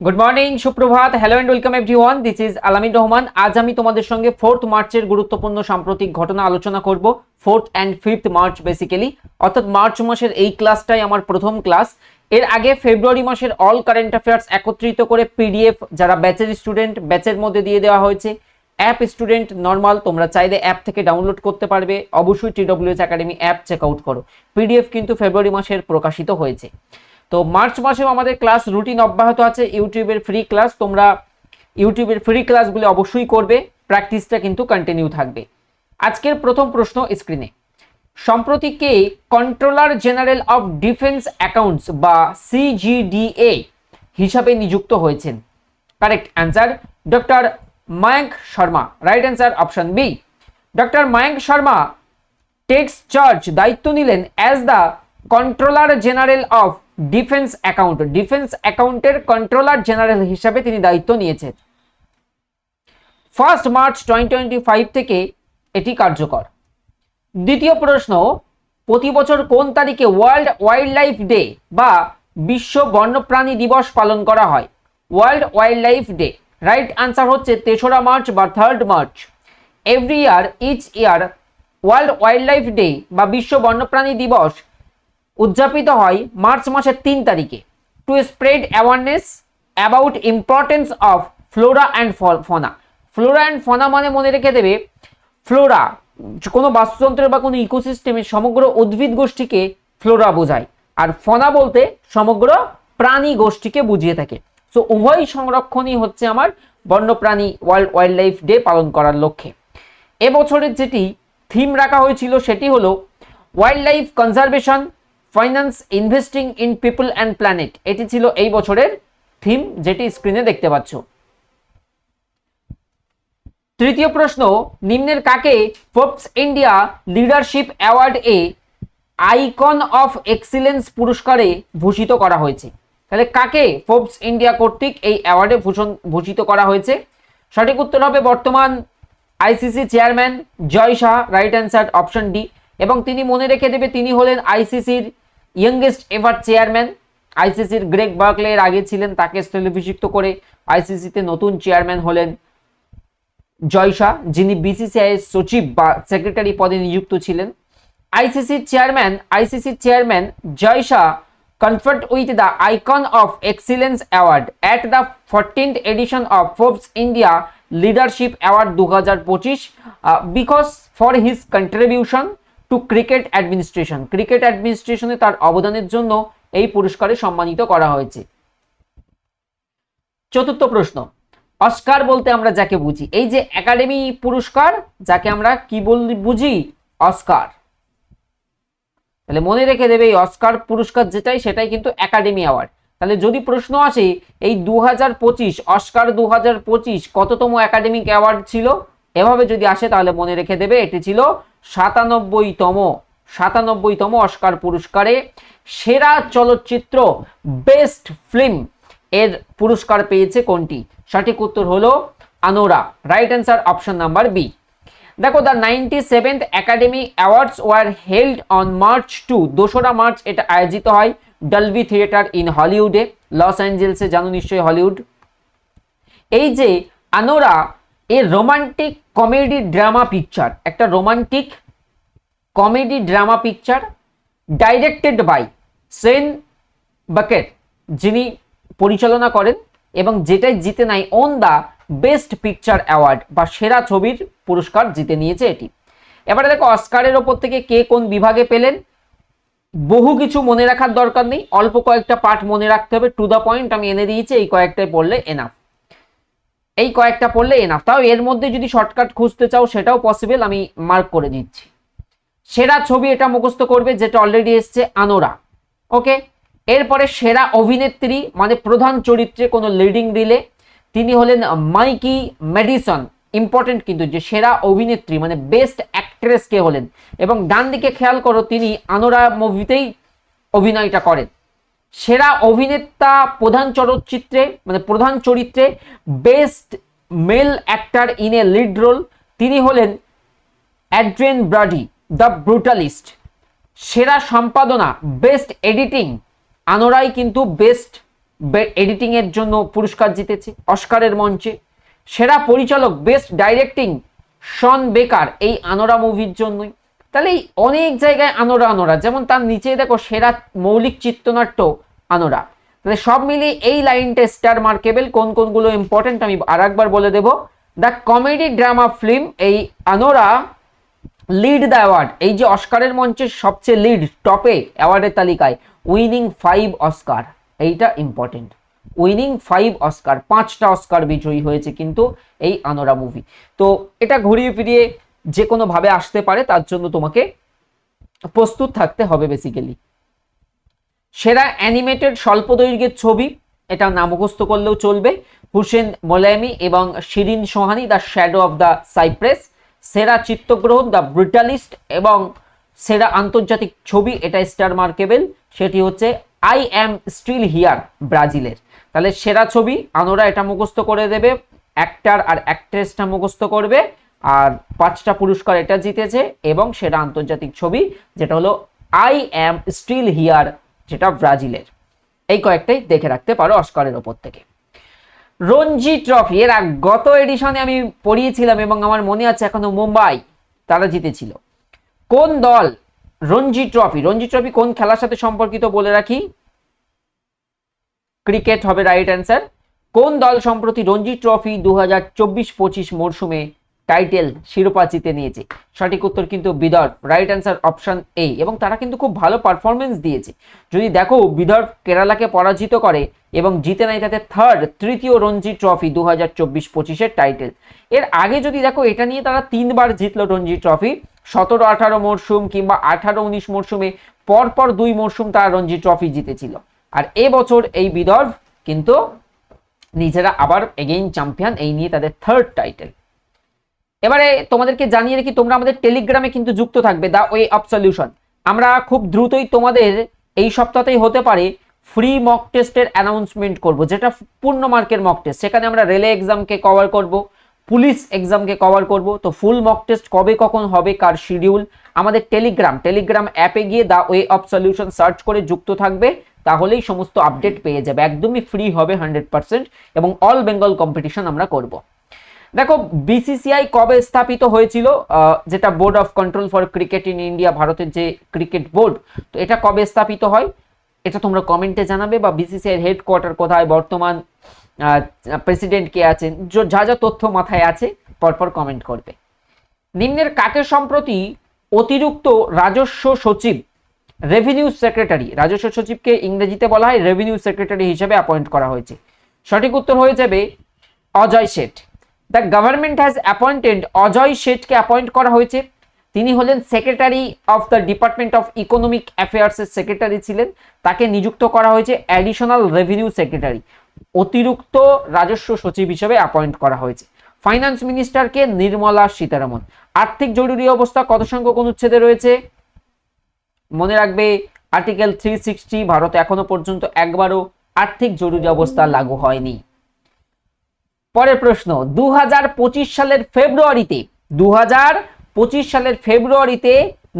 Good morning সুপ্রভাত। Hello and welcome everyone this is Alamin Rahman আজ আমি তোমাদের সঙ্গে ফোর্থ মার্চের গুরুত্বপূর্ণ সাম্প্রতিক ঘটনা আলোচনা করব fourth and fifth March basically অর্থাৎ মার্চ মাসের এই ক্লাসটাই আমার প্রথম ক্লাস এর আগে ফেব্রুয়ারি মাসের অল কারেন্ট অ্যাফেয়ার্স একত্রিত করে পিডিএফ যারা ব্যাচের স্টুডেন্ট ব্যাচের মধ্যে দিয়ে দেওয়া হয়েছে অ্যাপ স্টুডেন্ট নর্মাল তোমরা চাইলে অ্যাপ থেকে ডাউনলোড করতে পারবে। অবশ্যই TWS academy app check out করো। পিডিএফ কিন্তু ফেব্রুয়ারি মাসের প্রকাশিত হয়েছে। তো মার্চ মাসেও আমাদের ক্লাস রুটিন অব্যাহত আছে, ইউটিউবের ফ্রি ক্লাস তোমরা ইউটিউবের ফ্রি ক্লাসগুলো অবশ্যই করবে প্র্যাকটিসটা কিন্তু কন্টিনিউ থাকবে। আজকের প্রথম প্রশ্ন স্ক্রিনে সম্প্রতি কে controller general of defence accounts বা সিজিডিএ হিসাবে নিযুক্ত হয়েছেন? Correct answer doctor Mayank Sharma right answer option B doctor Mayank Sharma takes charge দায়িত্ব নিলেন as the controller general of defence account defence অ্যাকাউন্টের কন্ট্রোলার জেনারেল হিসাবে তিনি দায়িত্ব নিয়েছেন। First March twenty twenty five থেকে এটি কার্যকর। দ্বিতীয় প্রশ্ন, প্রতি বছর কোন তারিখে ওয়ার্ল্ড ওয়াইল্ড লাইফ ডে বা বিশ্ব বন্যপ্রাণী দিবস পালন করা হয়? World wildlife day right answer হচ্ছে তেসরা মার্চ বা third March every year each year world wildlife day বা বিশ্ব বন্যপ্রাণী দিবস উদযাপিত হয় মার্চ মাসের তিন তারিখে। To spread awareness about importance of flora and fauna flora and fauna মানে মনে রেখে দেবে ফ্লোরা কোনো বাস্তুতন্ত্রের বা কোনো ইকোসিস্টেমের সমগ্র উদ্ভিদ গোষ্ঠীকে ফ্লোরা বোঝায়। আর ফনা বলতে সমগ্র প্রাণী গোষ্ঠীকে বুঝিয়ে থাকে। সো উভয় সংরক্ষণই হচ্ছে আমার বন্যপ্রাণী ওয়ার্ল্ড ওয়াইল্ড লাইফ ডে পালন করার লক্ষ্যে। এবছরের যেটি থিম রাখা হয়েছিল সেটি হলো wildlife conservation finance investing in people and planet. এটি ছিল এই বছরের থিম, যেটি স্ক্রিনে দেখতে পাচ্ছ। তৃতীয় প্রশ্ন, নিম্নের কাকে Forbes India leadership award a icon of excellence পুরস্কারে ভূষিত করা হয়েছে? তাহলে কাকে ফোর্বস ইন্ডিয়া কর্তৃক এই অ্যাওয়ার্ডে ভূষণ, ভূষিত করা হয়েছে? সঠিক উত্তর হবে বর্তমান ICC chairman Jay Shah right answer option D এবং তিনি মনে রেখে দেবে, তিনি হলেন আইসিসির ইয়ংগেস্ট এভার চেয়ারম্যান আইসিসির বার্কলে এর আগে ছিলেন তাকে স্থলাভিষিক্ত করে আইসিসিতে নতুন চেয়ারম্যান হলেন জয় শাহ যিনি বিসিসিআই সচিব বা সেক্রেটারি পদে নিযুক্ত ছিলেন। আইসিসির চেয়ারম্যান আইসিসির chairman Jay Shah conferred with the icon of excellence award at the 14th edition of Forbes India Leadership Award 2025 uh, because for his contribution to cricket administration. Cricket অ্যাডমিনিস্ট্রেশনে তার অবদানের জন্য এই পুরস্কারে সম্মানিত করা হয়েছে। চতুর্থ প্রশ্ন, অস্কার বলতে আমরা যাকে বুঝি, এই যে একাডেমি পুরস্কার, যাকে আমরা কি বল বুঝি? অস্কার। তাহলে মনে রেখে দেবে, এই অস্কার পুরস্কার যেটাই, সেটাই কিন্তু একাডেমি অ্যাওয়ার্ড। তাহলে যদি প্রশ্ন আসে, এই দু পঁচিশ, অস্কার দু হাজার পঁচিশ কততম একাডেমিক অ্যাওয়ার্ড ছিল? এভাবে যদি আসে, তাহলে মনে রেখে দেবে, এটি ছিল সাতানব্বইতম সাতানব্বইতম অস্কার পুরস্কারে সেরা চলচ্চিত্র বেস্ট ফিল্ম এর পুরস্কার পেয়েছে কোনটি? সঠিক উত্তর হলো Anora. Right answer option number B দেখো the ninety seventh academy awards were held on March two দোসরা মার্চ এটা আয়োজিত হয় ডলবি থিয়েটার ইন হলিউডে লস অ্যাঞ্জেলসে জানো নিশ্চয়ই হলিউড এই যে Anora a romantic comedy drama picture একটা romantic comedy drama picture directed by Sean Baker যিনি পরিচালনা করেন এবং যেটাই জিতে নাই on the best picture award বা সেরা ছবির পুরস্কার জিতে নিয়েছে এটি। এবারে দেখো, অস্কারের ওপর থেকে কে কোন বিভাগে পেলেন? বহু কিছু মনে রাখার দরকার নেই, অল্প কয়েকটা পার্ট মনে রাখতে হবে। টু দ্য পয়েন্ট আমি এনে দিয়েছি, এই কয়েকটাই পড়লে এনাফ এই কয়েকটা পড়লে এনাফ তাও এর মধ্যে যদি শর্টকাট খুঁজতে চাও, সেটাও পসিবল আমি মার্ক করে দিচ্ছি। সেরা ছবি এটা মুখস্থ করবে, যেটা অলরেডি এসছে, আনোরা। ওকে এরপরে সেরা অভিনেত্রী মানে প্রধান চরিত্রে কোনো লিডিং রিলে তিনি হলেন মাইকি মেডিসন ইম্পর্টেন্ট কিন্তু যে সেরা অভিনেত্রী মানে বেস্ট অ্যাক্ট্রেস কে হলেন। এবং ডান দিকে খেয়াল করো, তিনি আনোরা মুভিতেই অভিনয়টা করেন। সেরা অভিনেতা, প্রধান চলচ্চিত্রে মানে প্রধান চরিত্রে best male actor in a lead role তিনি হলেন অ্যাড্রেন ব্রাডি, দ্য ব্রুটালিস্ট। সেরা সম্পাদনা বেস্ট এডিটিং আনোরাই কিন্তু বেস্ট এডিটিং এর জন্য পুরস্কার জিতেছে অস্কারের মঞ্চে। সেরা পরিচালক বেস্ট ডাইরেক্টিং শন বেকার এই আনোরা মুভির জন্যই। তাহলে অনেক জায়গায় আনোরা আনোরা, যেমন তার নিচে দেখো সেরা মৌলিক চিত্রনাট্য আনোরা। তাহলে সব মিলিয়ে এই লাইনটা স্টার মার্কেবল কোন কোনগুলো ইম্পর্টেন্ট আমি আর একবার বলে দেবো। দ্য কমেডি ড্রামা ফিল্ম এই আনোরা লিড দ্য অ্যাওয়ার্ড এই যে অস্কারের মঞ্চের সবচেয়ে লিড টপে অ্যাওয়ার্ডের তালিকায় উইনিং ফাইভ অস্কার এইটা ইম্পর্টেন্ট উইনিং ফাইভ অস্কার পাঁচটা অস্কার বিজয়ী হয়েছে কিন্তু এই আনোরা মুভি তো এটা ঘুরিয়ে ফিরিয়ে যে কোনো ভাবে আসতে পারে, তার জন্য তোমাকে প্রস্তুত থাকতে হবে বেসিক্যালি সেরা অ্যানিমেটেড স্বল্প দৈর্ঘ্যের ছবি। এটা নাম মুখস্থ করলেও চলবে। হুসেন মোলায়মি এবং Shirin Sohani, the shadow of the cypress. সেরা চিত্রগ্রহণ, দ্য ব্রিটালিস্ট এবং সেরা আন্তর্জাতিক ছবি, এটা স্টার মার্কেবেল। সেটি হচ্ছে আই অ্যাম স্টিল হিয়ার ব্রাজিলের। তাহলে সেরা ছবি আনোরা এটা মুখস্থ করে দেবে। অ্যাক্টার আর অ্যাক্ট্রেসটা মুখস্থ করবে। আর পাঁচটা পুরস্কার এটা জিতেছে এবং সেরা আন্তর্জাতিক ছবি, যেটা হলো আই অ্যাম স্টিল হিয়ার যেটা ব্রাজিলের। এই কয়েকটাই দেখে রাখতে পারো অস্কারের ওপর থেকে। রঞ্জি ট্রফি এর গত এডিশনে আমি পড়িয়েছিলাম এবং আমার মনে আছে এখনও মুম্বাই তারা জিতেছিল। কোন দল রঞ্জি ট্রফি রঞ্জি ট্রফি কোন খেলার সাথে সম্পর্কিত বলে রাখি? ক্রিকেট হবে রাইট অ্যান্সার কোন দল সম্প্রতি রঞ্জি ট্রফি দু হাজার চব্বিশ পঁচিশ মরশুমে টাইটেল শিরোপা জিতে নিয়েছে। সঠিক উত্তর কিন্তু Vidarbha. Right answer option A এবং তারা কিন্তু খুব ভালো পারফরমেন্স দিয়েছে। যদি দেখো বিদর্ভ কেরালাকে পরাজিত করে এবং জিতে নেয় তাদের থার্ড তৃতীয় রঞ্জি ট্রফি দু হাজার চব্বিশ পঁচিশের টাইটেল এর আগে যদি দেখো এটা নিয়ে তারা তিনবার জিতলো রঞ্জি ট্রফি সতেরো, আঠারো মরশুম কিংবা আঠারো, উনিশ মরশুমে পরপর দুই মরশুম তারা রঞ্জি ট্রফি জিতেছিল। আর এবছর এই বিদর্ভ কিন্তু নিজেরা আবার এগেইন চ্যাম্পিয়ন এই নিয়ে তাদের থার্ড টাইটেল এবারে তোমাদেরকে জানিয়ে রাখি, তোমরা আমাদের টেলিগ্রামে কিন্তু যুক্ত থাকবে দা ওয়ে অফ সলিউশন আমরা খুব দ্রুতই তোমাদের এই সপ্তাহতেই হতে পারে ফ্রি মক টেস্টের অ্যানাউন্সমেন্ট করব, যেটা পূর্ণ মার্কের মক টেস্ট সেখানে আমরা রেলে এক্সামকে কভার করব পুলিশ এক্সামকে কভার করব, তো ফুল মক টেস্ট কবে কখন হবে, কার শিডিউল আমাদের টেলিগ্রাম টেলিগ্রাম অ্যাপে গিয়ে the way of solution search করে যুক্ত থাকবে, তাহলেই সমস্ত আপডেট পেয়ে যাবে। একদমই ফ্রি হবে হান্ড্রেড পার্সেন্ট এবং অল বেঙ্গল কম্পিটিশন আমরা করব। দেখো বিসিসিআই কবে স্থাপিত হয়েছিল? যেটা board of control for cricket in India ভারতের যে ক্রিকেট বোর্ড তো এটা কবে স্থাপিত হয়? এটা তোমরা কমেন্টে জানাবে বা বিসিসিআই হেডকোয়ার্টার কোথায়, বর্তমান প্রেসিডেন্ট কে আছেন, যা যা তথ্য মাথায় আছে, পরপর কমেন্ট করবে। নিম্নের কাকে সম্প্রতি অতিরিক্ত রাজস্ব সচিব রেভিনিউ সেক্রেটারি রাজস্ব সচিবকে ইংরেজিতে বলা হয় রেভিনিউ সেক্রেটারি হিসেবে অ্যাপয়েন্ট করা হয়েছে। সঠিক উত্তর হয়ে যাবে Ajay Seth. The government has appointed Ajay শেঠকে appoint করা হয়েছে। তিনি হলেন secretary of the department of economic অ্যাফেয়ার্সের secretary ছিলেন। তাকে নিযুক্ত করা হয়েছে অ্যাডিশনাল রেভিনিউ সেক্রেটারি অতিরিক্ত রাজস্ব সচিব হিসেবে অ্যাপয়েন্ট করা হয়েছে। ফাইন্যান্স মিনিস্টারকে নির্মলা সীতারামন। আর্থিক জরুরি অবস্থা কত সংখ্যক অনুচ্ছেদে রয়েছে? মনে রাখবে আর্টিকেল থ্রি সিক্সটি ভারতে এখনও পর্যন্ত একবারও আর্থিক জরুরি অবস্থা লাগু হয়নি। পরের প্রশ্ন দু হাজার পঁচিশ সালের ফেব্রুয়ারিতে, দুহাজার পঁচিশ সালের ফেব্রুয়ারিতে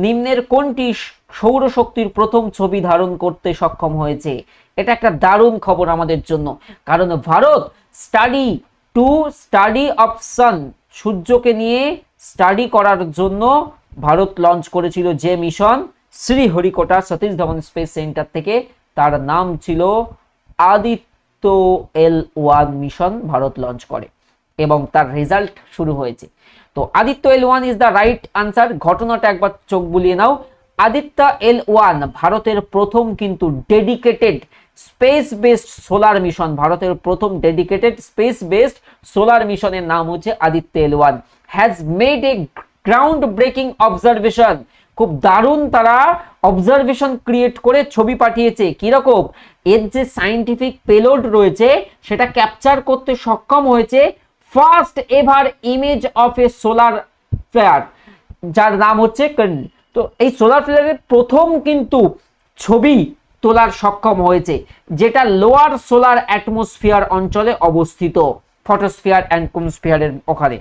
নিম্নের কোনটি সৌরশক্তির প্রথম ছবি ধারণ করতে সক্ষম হয়েছে? এটা একটা দারুণ খবর আমাদের জন্য। কারণ Bharat study to study of sun সূর্যকে নিয়ে স্টাডি করার জন্য ভারত লঞ্চ করেছিল যে mission Sriharikota Satish Dhawan space centre থেকে। তার নাম ছিল Aditya L one mission Bharat launch করে এবং তার রেজাল্ট শুরু হয়েছে। তো Aditya L one is the right answer ঘটনাটা একবার চোখ বুলিয়ে নাও। আদিত্য এল ওয়ান ভারতের প্রথম কিন্তু dedicated space based solar mission ভারতের প্রথম ডেডিকেটেড স্পেস বেসড সোলার মিশনের নাম হচ্ছে Aditya L one. Has made a ground breaking observation খুব দারুণ তারা অবজারভেশন ক্রিয়েট করে ছবি পাঠিয়েছে। কীরকম? এর যে সাইন্টিফিক পেলোড রয়েছে সেটা ক্যাপচার করতে সক্ষম হয়েছে first ever image of a solar flare যার নাম হচ্ছে কর্ন তো এই সোলার ফ্লেয়ারের প্রথম কিন্তু ছবি তোলার সক্ষম হয়েছে যেটা লোয়ার সোলার অ্যাটমসফিয়ার অঞ্চলে অবস্থিত ফটোস্ফিয়ার অ্যান্ড কোমস্ফিয়ারের ওখানে।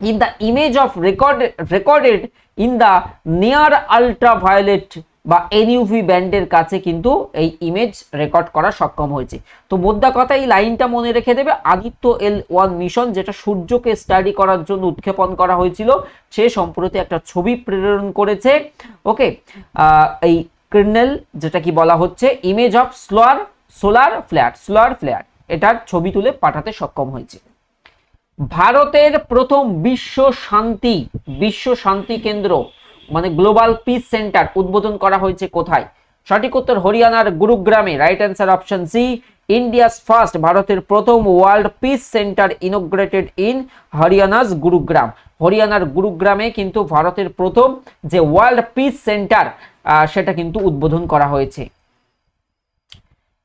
In the image of record, recorded in the near ultraviolet বা এনইউভি ব্যান্ডের কাছে কিন্তু এই ইমেজ রেকর্ড করা সক্ষম হয়েছে। তো মোদ্দা কথা, এই লাইনটা মনে রেখে দেবে, আদিত্য এল ওয়ান মিশন যেটা সূর্যকে স্টাডি করার জন্য উৎক্ষেপণ করা হয়েছিল, সে সম্প্রতি একটা ছবি প্রেরণ করেছে। ওকে এই কর্নেল যেটা কি বলা হচ্ছে image of solar solar flare solar flare এটার ছবি তুলে পাঠাতে সক্ষম হয়েছে। ভারতের প্রথম বিশ্ব শান্তি বিশ্ব শান্তি কেন্দ্র মানে গ্লোবাল পিস সেন্টার উদ্বোধন করা হয়েছে কোথায়? সঠিক উত্তর হরিয়ানার গুরুগ্রামে। Right answer option C India's first ভারতের প্রথম world peace centre inaugurated in Haryana's Gurugram. হরিয়ানার গুরুগ্রামে কিন্তু ভারতের প্রথম যে ওয়ার্ল্ড পিস সেন্টার সেটা কিন্তু উদ্বোধন করা হয়েছে।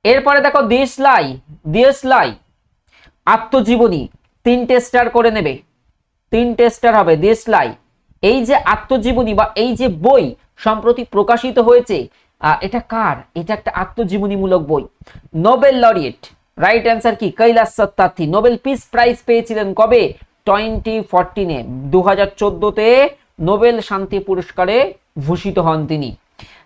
এরপরে দেখো দেশলাই দেশলাই আত্মজীবনী, তিনটে স্টার করে নেবে। তিনটে স্টার হবে দেশলাই এই যে আত্মজীবনী বা এই যে বই সম্প্রতি প্রকাশিত হয়েছে এটা কার? এটা একটা আত্মজীবনীমূলক বই। Nobel laureate. রাইট অ্যান্সার কি? Kailash Satyarthi Nobel peace prize পেয়েছিলেন কবে? টোয়েন্টি ফোরটিনে। দু হাজার চোদ্দোতে নোবেল শান্তি পুরস্কারে ভূষিত হন তিনি।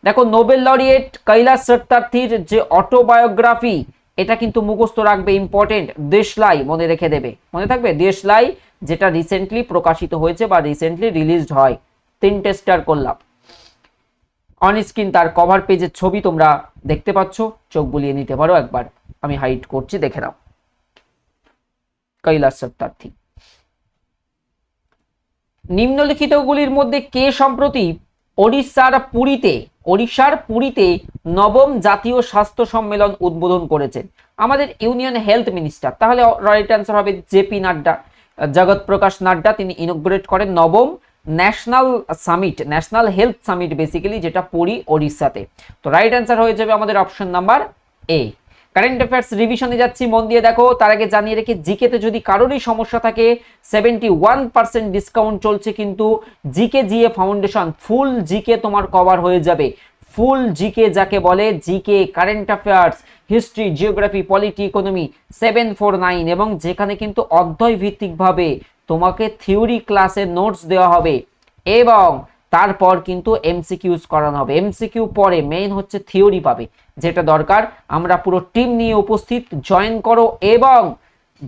দেখো, নোবেল লরিয়েট কৈলাস সত্যার্থীর যে অটোবায়োগ্রাফি, এটা কিন্তু মুখস্থ রাখবে ইম্পর্টেন্ট দেশলাই মনে রেখে দেবে। মনে থাকবে? দেশলাই যেটা রিসেন্টলি প্রকাশিত হয়েছে বা রিসেন্টলি রিলিজড হয়। তিনটে স্টার করলাম। অন স্ক্রিন তার কভার পেজের ছবি তোমরা দেখতে পাচ্ছ। চোখ বুলিয়ে নিতে পারো একবার। আমি হাইট করছি, দেখে নাও। কৈলাস সত্যার্থী নিম্নলিখিতগুলির মধ্যে কে সম্প্রতি ওড়িশার পুরীতে ওড়িশার পুরীতে নবম জাতীয় স্বাস্থ্য সম্মেলন উদ্বোধন করেছেন? আমাদের ইউনিয়ন হেলথ মিনিস্টার। তাহলে রাইট অ্যান্সার হবে জেপি নাড্ডা। জগৎ প্রকাশ নাড্ডা, তিনি ইনোগ্রেট করেন নবম national summit national health summit basically যেটা পুরী, ওড়িশাতে। তো রাইট অ্যান্সার হয়ে যাবে আমাদের option number A current affairs রিভিশনে যাচ্ছি, মন দিয়ে দেখো, তার আগে জানিয়ে রেখে জিকেতে যদি কারোরই সমস্যা থাকে সেভেন্টি ওয়ান পার্সেন্ট ডিসকাউন্ট চলছে কিন্তু GK GA foundation full GK তোমার কভার হয়ে যাবে। ফুল জিকে যাকে বলে GK current affairs history geography polity economy seven four nine এবং যেখানে কিন্তু অধ্যয় ভিত্তিকভাবে তোমাকে থিওরি ক্লাসের নোটস দেওয়া হবে, এবং তারপর কিন্তু এমসিকিউজ করানো হবে। এমসিকিউ পরে মেইন হচ্ছে থিওরি পাবে, যেটা দরকার। আমরা পুরো টিম নিয়ে উপস্থিত জয়েন করো, এবং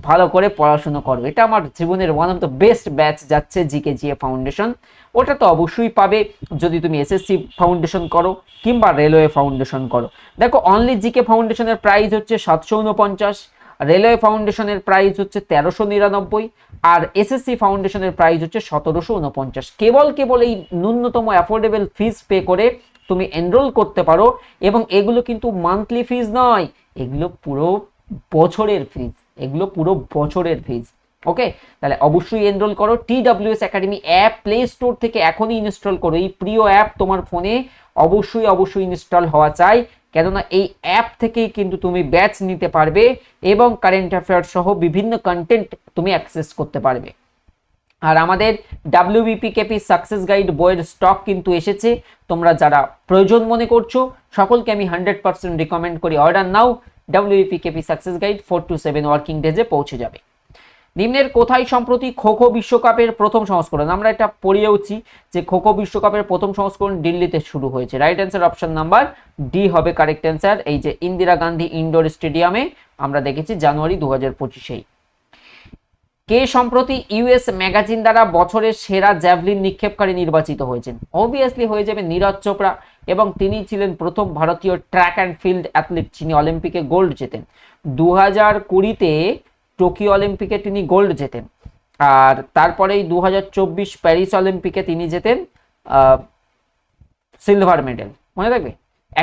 ভালো করে পড়াশুনো করো। এটা আমার জীবনের one of the best batch যাচ্ছে জিকে জিএ ফাউন্ডেশন ওটা তো অবশ্যই পাবে যদি তুমি এসএসসি ফাউন্ডেশন করো কিংবা রেলওয়ে ফাউন্ডেশন করো। দেখো অনলি জিকে ফাউন্ডেশনের প্রাইস হচ্ছে সাতশো উনপঞ্চাশ রেলওয়ে ফাউন্ডেশনের প্রাইস হচ্ছে তেরোশো নিরানব্বই, আর এসএসসি ফাউন্ডেশনের প্রাইস হচ্ছে সতেরোশো উনপঞ্চাশ কেবল কেবল এই ন্যূনতম অ্যাফোর্ডেবল ফিস পে করে তুমি এনরোল করতে পারো, এবং এগুলো কিন্তু মান্থলি ফিজ নয়, এগুলো পুরো বছরের ফিজ এগুলো পুরো বছরের ফিজ ওকে তাহলে অবশ্যই এনরোল করো। T WS academy app play store থেকে এখনই ইনস্টল করো। এই প্রিয় অ্যাপ তোমার ফোনে অবশ্যই অবশ্যই ইনস্টল হওয়া চাই। কেননা এই অ্যাপ থেকেই কিন্তু তুমি ব্যাচ নিতে পারবে এবং কারেন্ট অ্যাফেয়ার্স সহ বিভিন্ন কন্টেন্ট তুমি অ্যাক্সেস করতে পারবে। আর আমাদের ডাব্লিউবিপি কেপি সাকসেস গাইড বইয়ের স্টক কিন্তু এসেছে। তোমরা যারা প্রয়োজন মনে করছ, সকলকে আমি হান্ড্রেড পার্সেন্ট রিকমেন্ড করি। Order now. WBP KP success guide four to seven working ডেজে পৌঁছে যাবে। নিম্নের কোথায় সম্প্রতি খো খো বিশ্বকাপের প্রথম সংস্করণ? আমরা এটা পড়িয়েওছি যে খো খো বিশ্বকাপের প্রথম সংস্করণ দিল্লিতে শুরু হয়েছে। Right answer option number D হবে কারেক্ট অ্যান্সার এই যে ইন্দিরা গান্ধী ইনডোর স্টেডিয়ামে আমরা দেখেছি জানুয়ারি দু হাজার পঁচিশেই। কে সম্প্রতি ইউএস ম্যাগাজিন দ্বারা বছরের সেরা জ্যাভলিন নিক্ষেপকারী নির্বাচিত হয়েছেন? অবভিয়াসলি হয়ে যাবে নীরজ চোপড়া। এবং তিনি ছিলেন প্রথম ভারতীয় ট্র্যাক অ্যান্ড ফিল্ড অ্যাথলিট যিনি অলিম্পিকে গোল্ড জেতেন। দু হাজার কুড়িতে টোকিও অলিম্পিকে তিনি গোল্ড জেতেন। আর তারপরেই দু হাজার চব্বিশ প্যারিস অলিম্পিকে তিনি জেতেন সিলভার মেডেল মনে থাকবে?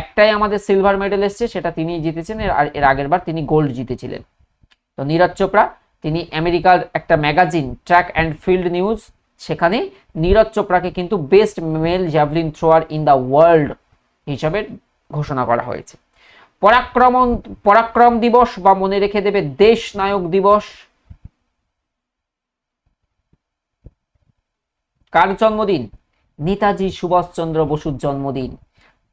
একটাই আমাদের সিলভার মেডেল এসছে, সেটা তিনি জিতেছেন আর, এর আগের বার তিনি গোল্ড জিতেছিলেন। তো নীরজ চোপড়া, তিনি আমেরিকার একটা magazine track and field news সেখানে নীরজ চোপড়াকে কিন্তু best male javelin thrower in the world হিসাবে ঘোষণা করা হয়েছে। পরাক্রম পরাক্রম দিবস বা মনে রেখে দেবে দেশ নায়ক দিবস। কার জন্মদিন? নেতাজি সুভাষচন্দ্র বসুর জন্মদিন,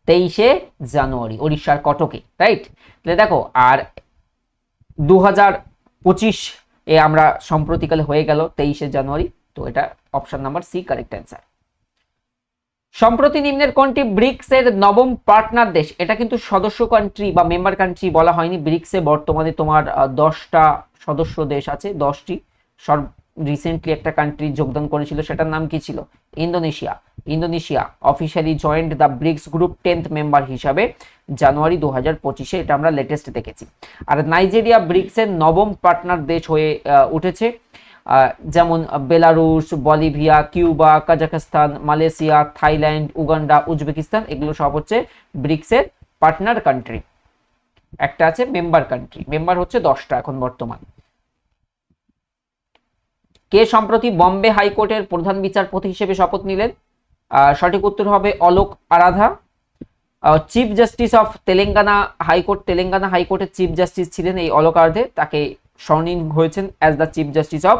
তেইশে জানুয়ারি উড়িষ্যার কটকে রাইট তাহলে দেখো, আর দু পঁচিশ এ আমরা সম্প্রতিকালে হয়ে গেল তেইশে জানুয়ারি তো এটা option number C correct answer সম্প্রতি নিম্নের কোনটি ব্রিক্স এর নবম পার্টনার দেশ? এটা কিন্তু সদস্য কান্ট্রি বা মেম্বার কান্ট্রি বলা হয়নি। ব্রিক্সে বর্তমানে তোমার দশটা সদস্য দেশ আছে, দশটি। সব রিসেন্টলি একটা কান্ট্রি যোগদান করেছিল, সেটার নাম কি ছিল? Indonesia. Indonesia officially joined the BRICS group tenth member হিসাবে জানুয়ারি দু হাজার পঁচিশে। এটা আমরা লেটেস্ট দেখেছি। আর নাইজেরিয়া ব্রিক্সের নবম পার্টনার দেশ হয়ে উঠেছে। যেমন Belarus, Bolivia, Cuba, Kazakhstan, Malaysia, Thailand, Uganda, Uzbekistan, এগুলো সব হচ্ছে ব্রিক্সের পার্টনার কান্ট্রি। একটা আছে মেম্বার কান্ট্রি। মেম্বার হচ্ছে দশটা এখন বর্তমান। কে সম্প্রতি বম্বে হাইকোর্টের প্রধান বিচারপতি হিসেবে শপথ নিলেন? সঠিক উত্তর হবে Alok Aradhe. Chief justice of Telangana high court Telangana হাইকোর্টের চিফ জাস্টিস ছিলেন এই অলোক আরাধে। তাকে স্বর্ণীন হয়েছেন as the chief justice of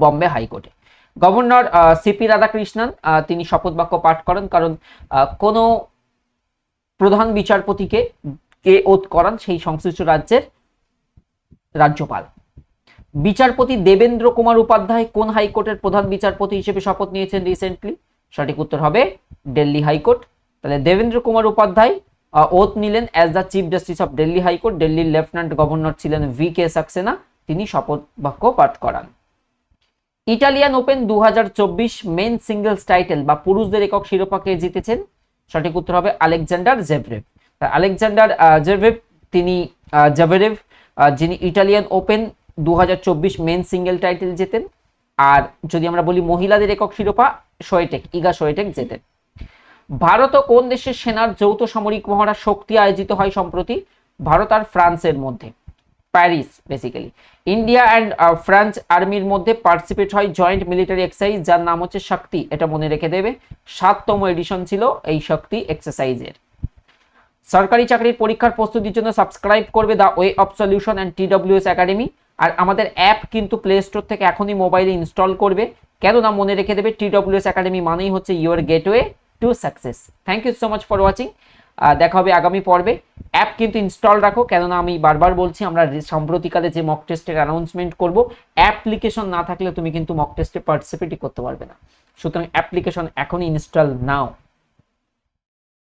Bombay হাইকোর্টে। গভর্নর সিপি রাধাকৃষ্ণন তিনি শপথ বাক্য পাঠ করেন কারণ কোনো প্রধান বিচারপতিকে কে ওত করান সেই সংশ্লিষ্ট রাজ্যের রাজ্যপাল। বিচারপতি দেবেন্দ্র কুমার উপাধ্যায় কোন হাইকোর্টের প্রধান বিচারপতি হিসেবে শপথ নিয়েছেন রিসেন্টলি সঠিক উত্তর হবে দিল্লি হাইকোর্ট। তাহলে দেবেন্দ্র কুমার উপাধ্যায় ওথ নিলেন as the chief justice of Delhi high court. দিল্লির লেফটেন্যান্ট গভর্নর ছিলেন ভি কে সাক্সেনা। তিনি শপথ বাক্য পাঠ করান। ইটালিয়ান ওপেন দুহাজার চব্বিশ মেন সিঙ্গেলস টাইটেল বা পুরুষদের একক শিরোপাকে জিতেছেন। সঠিক উত্তর হবে আলেকজান্ডার জেভরেভ। আলেকজান্ডার জেভরেভ, তিনি জেভরেভ যিনি ইটালিয়ান ওপেন দুহাজার চব্বিশ মেন সিঙ্গেল টাইটেল জেতেন। আর যদি আমরা বলি মহিলাদের একক শিরোপা, সোয়েটেক, ইগা সোয়েটেক জেতেন। ভারত ও কোন দেশের সেনার যৌথ সামরিক মহড়া শক্তি আয়োজিত হয় সম্প্রতি? ভারত আর ফ্রান্সের মধ্যে। Paris basically India and France আর্মির মধ্যে পার্টিসিপেট হয় জয়েন্ট মিলিটারি এক্সারসাইজ যার নাম হচ্ছে শক্তি। এটা মনে রেখে দেবে। সাততম এডিশন ছিল এই শক্তি এক্সারসাইজের সরকারি চাকরির পরীক্ষার প্রস্তুতির জন্য সাবস্ক্রাইব করবে the way of solution and TWS academy আর আমাদের অ্যাপ কিন্তু প্লে স্টোর থেকে এখনই মোবাইলে ইনস্টল করবে। কেননা মনে রেখে দেবে টিডব্লিউএস একাডেমি মানেই হচ্ছে your gateway to success thank you so much for watching দেখা হবে আগামী পর্বে। অ্যাপ কিন্তু ইনস্টল রাখো, কেননা আমি বারবার বলছি, আমরা সম্প্রতিকালে যে মক টেস্টের অ্যানাউন্সমেন্ট করব অ্যাপ্লিকেশন না থাকলে তুমি কিন্তু মক টেস্টে পার্টিসিপেটই করতে পারবে না। সুতরাং অ্যাপ্লিকেশন এখনই ইনস্টল নাও